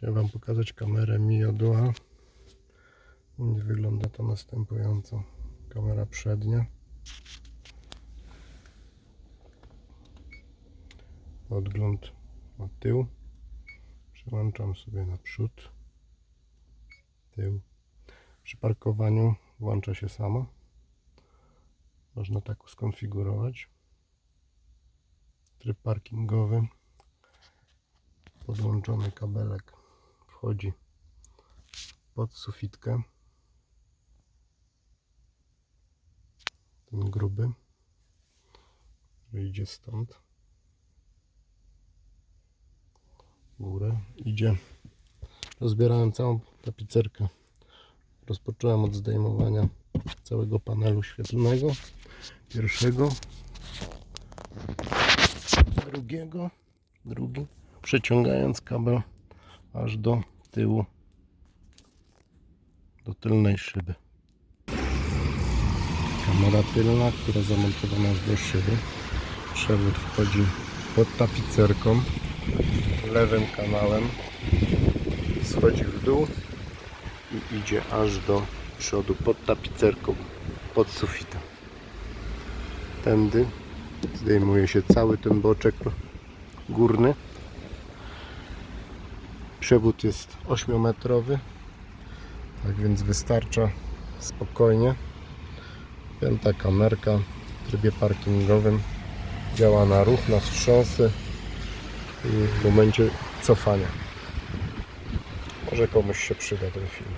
Chciałem Wam pokazać kamerę Mio Dual. Wygląda to następująco. Kamera przednia. Odgląd na tył. Przełączam sobie na przód. Tył. Przy parkowaniu włącza się samo. Można tak skonfigurować. Tryb parkingowy. Podłączony kabelek wchodzi pod sufitkę. Ten gruby, idzie stąd. Górę idzie. Rozbierałem całą tapicerkę. Rozpocząłem od zdejmowania całego panelu świetlnego. Pierwszego. Drugiego. Drugi. Przeciągając kabel aż do tyłu. Do tylnej szyby. Kamera tylna, która zamontowana jest do szyby. Przewód wchodzi pod tapicerką. Lewym kanałem. Schodzi w dół i idzie aż do przodu pod tapicerką, pod sufitem. Tędy zdejmuje się cały ten boczek górny. Przewód jest 8-metrowy, tak więc wystarcza spokojnie. Pięta kamerka w trybie parkingowym działa na ruch, na wstrząsy i w momencie cofania. Może komuś się przyda ten film.